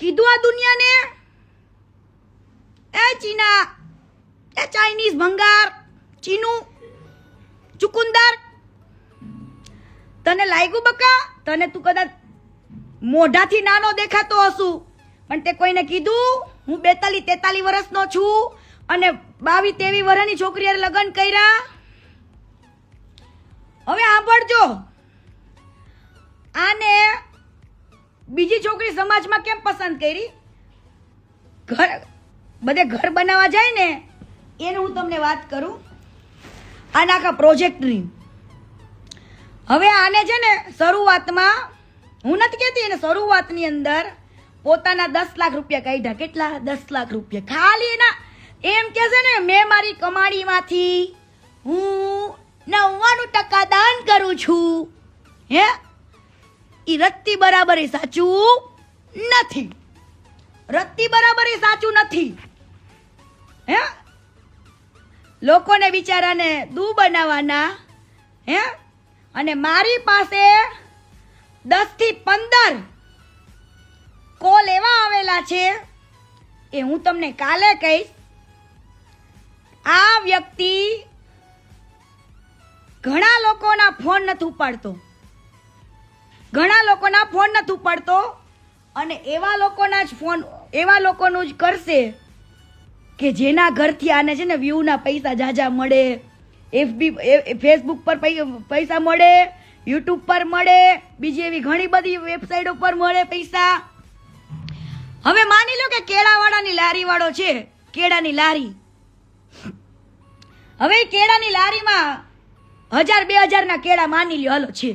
કીધું આ દુનિયાને? એ ચીના, એ ચાઇનીઝ ભંગાર, ચીનું, ચુકુંદર. તને લાગ્યું બકા? તને તું કદાચ મોઢાથી નાનો દેખાતો હશું. પણ તે કોઈને કીધું? હું બેતાલી તેતાલી વર્ષનો છું અને બાવી તેવી વર્ષની છોકરીએ લગ્ન કર્યા. હવે સાંભળજો. બીજી છોકરી સમાજમાં કેમ પસંદ કરી? ઘર બધે ઘર બનાવવા જાય ને, એનું હું તમને વાત કરું. આના આખા પ્રોજેક્ટની હવે આને છે ને શરૂઆતમાં, હું નથી કહેતી, એને શરૂઆતની અંદર પોતાના દસ લાખ રૂપિયા કાઢ્યા. કેટલા? દસ લાખ રૂપિયા. ખાલી એના એમ કે છે ને, મેં મારી કમાણીમાંથી હું નવ્વાણું ટકા દાન કરું છું. હે? ઈ રત્તી બરાબર એ સાચું નથી. રત્તી બરાબર એ સાચું નથી. હે? લોકોને બિચારાને દૂ બનાવવાના, હે? અને મારી પાસે દસથી પંદર કોલ એવા આવેલા છે એ હું તમને કાલે કહીશ. આ વ્યક્તિ ઘણા લોકોના ફોન નથી ઉપાડતો. ઘણા લોકોના ફોન નથી ઉપાડતો અને એવા લોકોના જ ફોન, એવા લોકોનું જ કરશે કે જેના ઘરથી આને છે ને વ્યૂના પૈસા જાજા મળે એફબી ફેસબુક પર પૈસા મળે યુટ્યુબ પર મળે, બીજી એવી ઘણી બધી વેબસાઇટો પર મળે પૈસા. હવે માની લો કે કેળાવાળાની લારી વાળો છે, કેળાની લારી. હવે કેળાની લારીમાં હજાર બે હજારના કેળા માની લ્યો, હલો છે.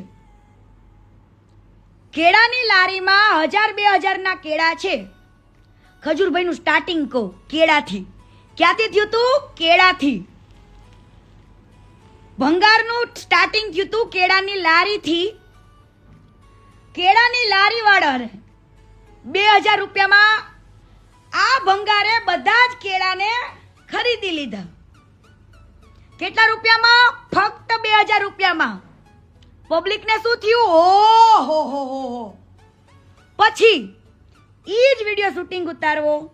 કેળાની લારીમાં હજાર બે હજારના કેળા છે. ખજૂરભાઈનું સ્ટાર્ટિંગ કહું, કેળાથી. ક્યાંથી થયું તું? કેળાથી. ભંગારનું સ્ટાર્ટિંગ થયું તું કેળાની લારીથી. કેળાની લારીવાળાને બે હજાર રૂપિયામાં આ ભંગારે બધા જ કેળાને ખરીદી લીધા. કેટલા રૂપિયામાં? ફક્ત બે હજાર રૂપિયામાં. પબ્લિકને શું થયું? ઓ હો હો હો. પછી એ જ વીડિયો શૂટિંગ ઉતારવો.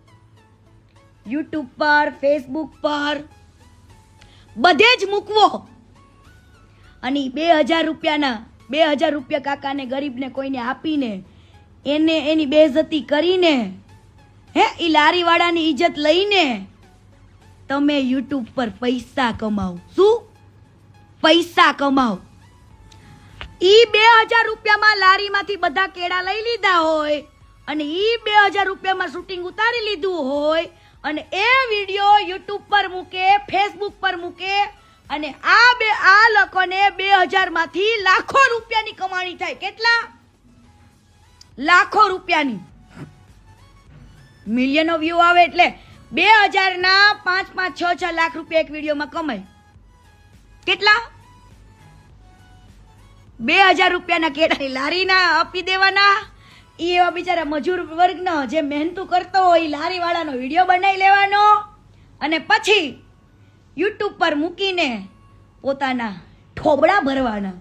યુટ્યુબ પર ફેસબુક પર. બધે જ મૂકવો. અને બે હજાર રૂપિયાના, બે હજાર રૂપિયા કાકાને, ગરીબને કોઈને આપીને, એને એની બેઇજ્જતી કરીને, હે એ લારીવાળાની ઇજ્જત લઈને, તમે યુટ્યુબ પર પૈસા કમાઓ શું? પૈસા કમાઓ ઈ બે હજાર રૂપિયામાં લારીમાંથી બધા કેળા લઈ લીધા હોય અને ઈ બે હજાર રૂપિયામાં શૂટિંગ ઉતારી લીધું હોય અને એ વીડિયો યુટ્યુબ પર મૂકે, ફેસબુક પર મૂકે અને આ બે, આ લોકોને બે હજારમાંથી લાખો રૂપિયાની કમાણી થાય. કેટલા? લાખો રૂપિયાની. મિલિયનો વ્યૂ આવે એટલે બે હજારના પાંચ પાંચ, છ છ લાખ રૂપિયા એક વિડીયોમાં કમાય. કેટલા? બે હજાર રૂપિયાના કેળાની લારીના આપી દેવાના. એ એવા બિચારા મજૂર વર્ગનો જે મહેનતું કરતો હોય એ લારીવાળાનો વીડિયો બનાવી લેવાનો. અને પછી યુટ્યુબ પર મૂકીને પોતાના ઠોબડા ભરવાના.